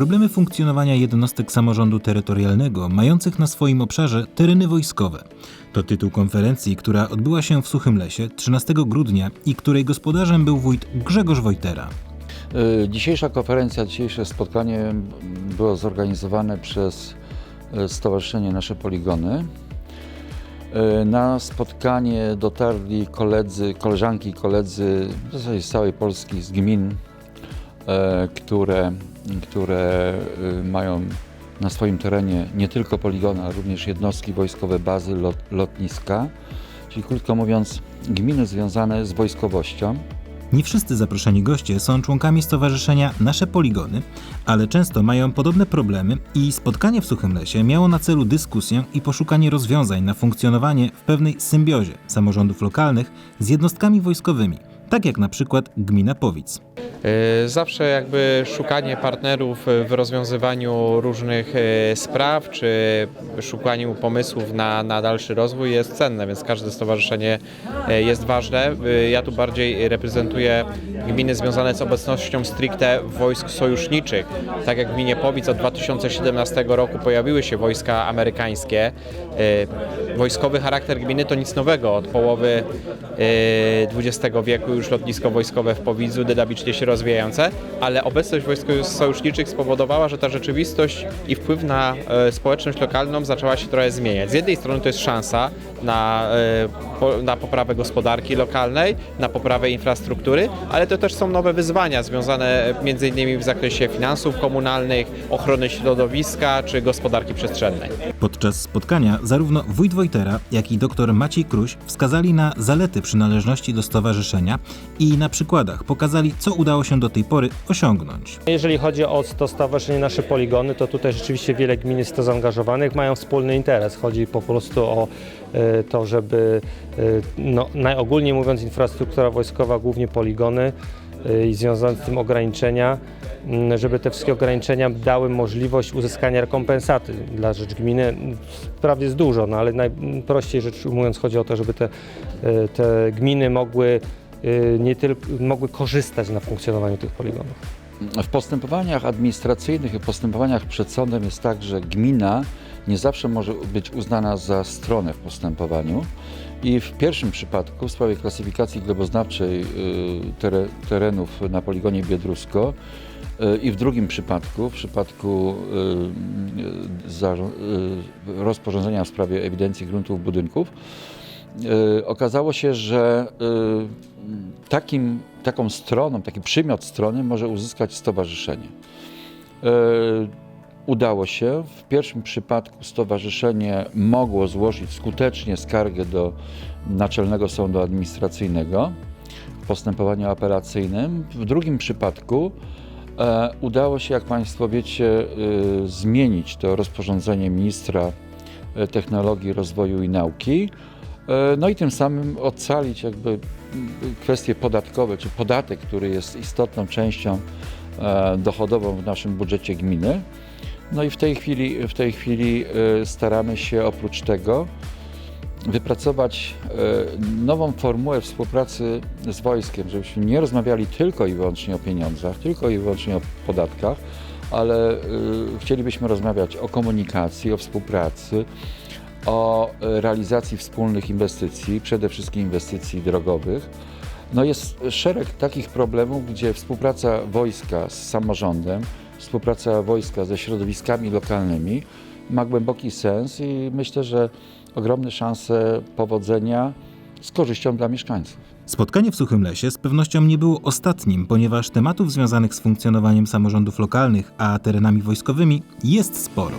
Problemy funkcjonowania jednostek samorządu terytorialnego mających na swoim obszarze tereny wojskowe. To tytuł konferencji, która odbyła się w Suchym Lesie 13 grudnia i której gospodarzem był wójt Grzegorz Wojtera. Y, Dzisiejsza konferencja, dzisiejsze spotkanie było zorganizowane przez y, Stowarzyszenie Nasze Poligony. Y, Na spotkanie dotarli koledzy, koleżanki i koledzy w zasadzie z całej Polski, z gmin, e, które, które mają na swoim terenie nie tylko poligony, ale również jednostki wojskowe, bazy, lot, lotniska, czyli krótko mówiąc gminy związane z wojskowością. Nie wszyscy zaproszeni goście są członkami stowarzyszenia Nasze Poligony, ale często mają podobne problemy i spotkanie w Suchym Lesie miało na celu dyskusję i poszukanie rozwiązań na funkcjonowanie w pewnej symbiozie samorządów lokalnych z jednostkami wojskowymi, tak jak na przykład gmina Powic. E, Zawsze jakby szukanie partnerów w rozwiązywaniu różnych e, spraw, czy szukaniu pomysłów na, na dalszy rozwój jest cenne, więc każde stowarzyszenie e, jest ważne. Ja tu bardziej reprezentuję gminy związane z obecnością stricte wojsk sojuszniczych. Tak jak w gminie Powic od 2017 roku pojawiły się wojska amerykańskie. E, Wojskowy charakter gminy to nic nowego. Od połowy XX wieku już lotnisko wojskowe w Powidzu, dynamicznie się rozwijające, ale obecność wojsk sojuszniczych spowodowała, że ta rzeczywistość i wpływ na e, społeczność lokalną zaczęła się trochę zmieniać. Z jednej strony to jest szansa na, na poprawę gospodarki lokalnej, na poprawę infrastruktury, ale to też są nowe wyzwania związane między innymi w zakresie finansów komunalnych, ochrony środowiska czy gospodarki przestrzennej. Podczas spotkania zarówno wójt Wojtera, jak i dr Maciej Kruś wskazali na zalety przynależności do stowarzyszenia i na przykładach pokazali, co udało się do tej pory osiągnąć. Jeżeli chodzi o to stowarzyszenie Nasze Poligony, to tutaj rzeczywiście wiele gmin jest to zaangażowanych, mają wspólny interes. Chodzi po prostu o e, to, żeby, e, no, najogólniej mówiąc, infrastruktura wojskowa, głównie poligony i związane z tym ograniczenia, m, żeby te wszystkie ograniczenia dały możliwość uzyskania rekompensaty dla rzecz gminy. Prawie jest dużo, no ale najprościej rzecz ujmując chodzi o to, żeby te, e, te gminy mogły e, nie tylko mogły korzystać na funkcjonowaniu tych poligonów. W postępowaniach administracyjnych i postępowaniach przed sądem jest tak, że gmina nie zawsze może być uznana za stronę w postępowaniu. I w pierwszym przypadku, w sprawie klasyfikacji gleboznawczej y, tere, terenów na poligonie Biedrusko, y, i w drugim przypadku, w przypadku y, rozporządzenia w sprawie ewidencji gruntów budynków, okazało się, że takim, taką stroną, taki przymiot strony może uzyskać stowarzyszenie. Udało się. W pierwszym przypadku stowarzyszenie mogło złożyć skutecznie skargę do Naczelnego Sądu Administracyjnego w postępowaniu apelacyjnym. W drugim przypadku e, udało się, jak Państwo wiecie, y, zmienić to rozporządzenie ministra e, technologii, rozwoju i nauki. E, No i tym samym ocalić jakby kwestie podatkowe, czy podatek, który jest istotną częścią e, dochodową w naszym budżecie gminy. No i w tej chwili, w tej chwili e, staramy się oprócz tego wypracować e, nową formułę współpracy z wojskiem, żebyśmy nie rozmawiali tylko i wyłącznie o pieniądzach, tylko i wyłącznie o podatkach, ale e, chcielibyśmy rozmawiać o komunikacji, o współpracy, o realizacji wspólnych inwestycji, przede wszystkim inwestycji drogowych. No jest szereg takich problemów, gdzie współpraca wojska z samorządem, współpraca wojska ze środowiskami lokalnymi ma głęboki sens i myślę, że ogromne szanse powodzenia z korzyścią dla mieszkańców. Spotkanie w Suchym Lesie z pewnością nie było ostatnim, ponieważ tematów związanych z funkcjonowaniem samorządów lokalnych, a terenami wojskowymi jest sporo.